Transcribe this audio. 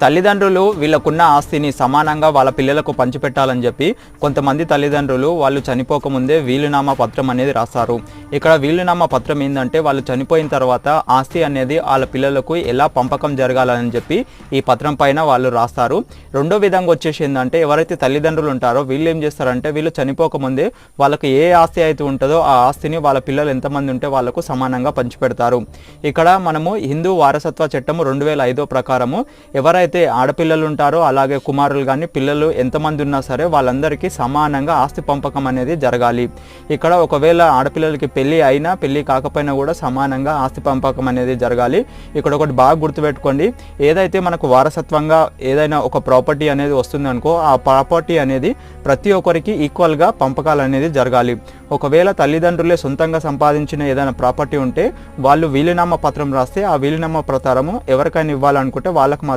తల్లిదండ్రులు వీళ్ళకున్న ఆస్తిని సమానంగా వాళ్ళ పిల్లలకు పంచిపెట్టాలని చెప్పి కొంతమంది తల్లిదండ్రులు వాళ్ళు చనిపోకముందే వీలునామా పత్రం అనేది రాస్తారు ఇక్కడ వీలునామా పత్రం ఏంటంటే వాళ్ళు చనిపోయిన తర్వాత ఆస్తి అనేది వాళ్ళ పిల్లలకు ఎలా పంపకం జరగాలని చెప్పి ఈ పత్రం పైన వాళ్ళు రాస్తారు. రెండో విధంగా వచ్చేసి ఏంటంటే ఎవరైతే తల్లిదండ్రులు ఉంటారో వీళ్ళు ఏం చేస్తారంటే వీళ్ళు చనిపోకముందే వాళ్ళకి ఏ ఆస్తి అయితే ఉంటుందో ఆ ఆస్తిని వాళ్ళ పిల్లలు ఎంతమంది ఉంటే వాళ్ళకు సమానంగా పంచిపెడతారు. ఇక్కడ మనము హిందూ వారసత్వ చట్టం రెండు వేల ఐదో ప్రకారము ఎవరైతే ఆడపిల్లలు ఉంటారో అలాగే కుమారులు కానీ పిల్లలు ఎంతమంది ఉన్నా సరే వాళ్ళందరికీ సమానంగా ఆస్తి పంపకం అనేది జరగాలి. ఇక్కడ ఒకవేళ ఆడపిల్లలకి పెళ్ళి అయినా పెళ్ళి కాకపోయినా కూడా సమానంగా ఆస్తి పంపకం అనేది జరగాలి. ఇక్కడ ఒకటి బాగా గుర్తుపెట్టుకోండి. ఏదైతే మనకు వారసత్వంగా ఏదైనా ఒక ప్రాపర్టీ అనేది వస్తుంది అనుకో ఆ ప్రాపర్టీ అనేది ప్రతి ఒక్కరికి ఈక్వల్గా పంపకాలు అనేది జరగాలి. ఒకవేళ తల్లిదండ్రులే సొంతంగా సంపాదించిన ఏదైనా ప్రాపర్టీ ఉంటే వాళ్ళు వీలునామా పత్రం రాస్తే ఆ వీలునామా ప్రకారము ఎవరికైనా ఇవ్వాలనుకుంటే వాళ్ళకు మాత్రం